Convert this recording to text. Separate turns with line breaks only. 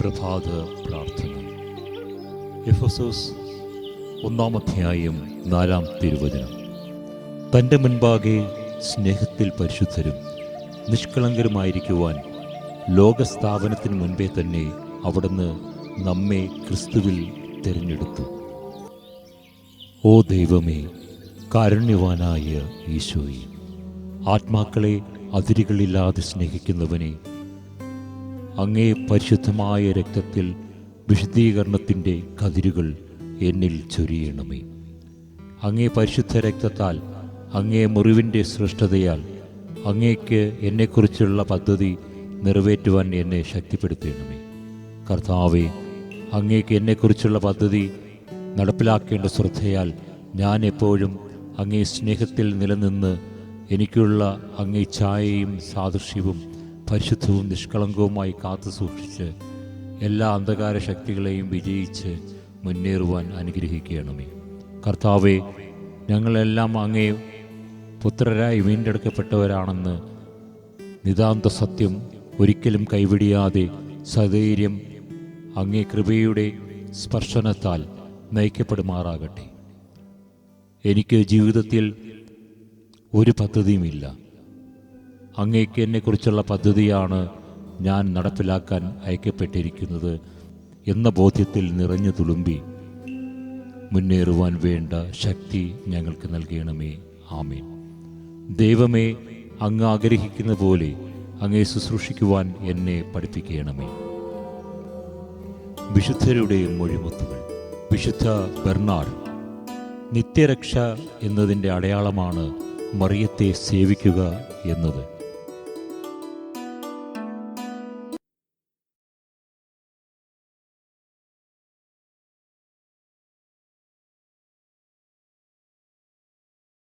പ്രഭാത പ്രാർത്ഥന. എഫസോസ് ഒന്നാം അധ്യായം നാലാം തിരുവചനം. തന്റെ മുൻപാകെ സ്നേഹത്തിൽ പരിശുദ്ധരും നിഷ്കളങ്കരുമായിരിക്കുവാൻ ലോകസ്ഥാപനത്തിന് മുൻപേ തന്നെ അവിടുന്ന് നമ്മെ ക്രിസ്തുവിൽ തിരഞ്ഞെടുത്തു. ഓ ദൈവമേ കാരുണ്യവാനായ ഈശോയെ ആത്മാക്കളെ അതിരുകളില്ലാതെ സ്നേഹിക്കുന്നവനെ അങ്ങേ പരിശുദ്ധമായ രക്തത്തിൽ വിശുദ്ധീകരണത്തിന്റെ കതിരുകൾ എന്നിൽ ചൊരിയണമേ. അങ്ങേ പരിശുദ്ധ രക്തത്താൽ അങ്ങേ മുറിവിന്റെ സൃഷ്ടതയാൽ അങ്ങേക്ക് എന്നെക്കുറിച്ചുള്ള പദ്ധതി നിറവേറ്റുവാൻ എന്നെ ശക്തിപ്പെടുത്തണമേ. കർത്താവെ അങ്ങേക്ക് എന്നെക്കുറിച്ചുള്ള പദ്ധതി നടപ്പിലാക്കേണ്ട ശ്രദ്ധയാൽ ഞാൻ എപ്പോഴും അങ്ങേ സ്നേഹത്തിൽ നിലനിന്ന് എനിക്കുള്ള അങ്ങേ ഛായയും സാദൃശ്യവും പരിശുദ്ധവും നിഷ്കളങ്കവുമായി കാത്തു സൂക്ഷിച്ച് എല്ലാ അന്ധകാര ശക്തികളെയും വിജയിച്ച് മുന്നേറുവാൻ അനുഗ്രഹിക്കണമേ. കർത്താവെ ഞങ്ങളെല്ലാം അങ്ങേ പുത്രരായി വീണ്ടെടുക്കപ്പെട്ടവരാണെന്ന് നിതാന്ത സത്യം ഒരിക്കലും കൈവിടിയാതെ സധൈര്യം അങ്ങേ കൃപയുടെ സ്പർശനത്താൽ നയിക്കപ്പെടുമാറാകട്ടെ. എനിക്ക് ജീവിതത്തിൽ ഒരു പദ്ധതിയുമില്ല. അങ്ങേക്ക് എന്നെക്കുറിച്ചുള്ള പദ്ധതിയാണ് ഞാൻ നടപ്പിലാക്കാൻ അയക്കപ്പെട്ടിരിക്കുന്നത് എന്ന ബോധ്യത്തിൽ നിറഞ്ഞു തുളുമ്പി. മുന്നേറുവാൻ വേണ്ട ശക്തി ഞങ്ങൾക്ക് നൽകണമേ. ആമേൻ. ദൈവമേ അങ്ങ് ആഗ്രഹിക്കുന്ന പോലെ അങ്ങേ ശുശ്രൂഷിക്കുവാൻ എന്നെ പഠിപ്പിക്കണമേ. വിശുദ്ധരുടെ മൊഴിമുത്തുകൾ. വിശുദ്ധ ബെർണാഡ് നിത്യരക്ഷ എന്നതിന്റെ അടയാളമാണ് മറിയത്തെ സേവിക്കുക എന്നത്.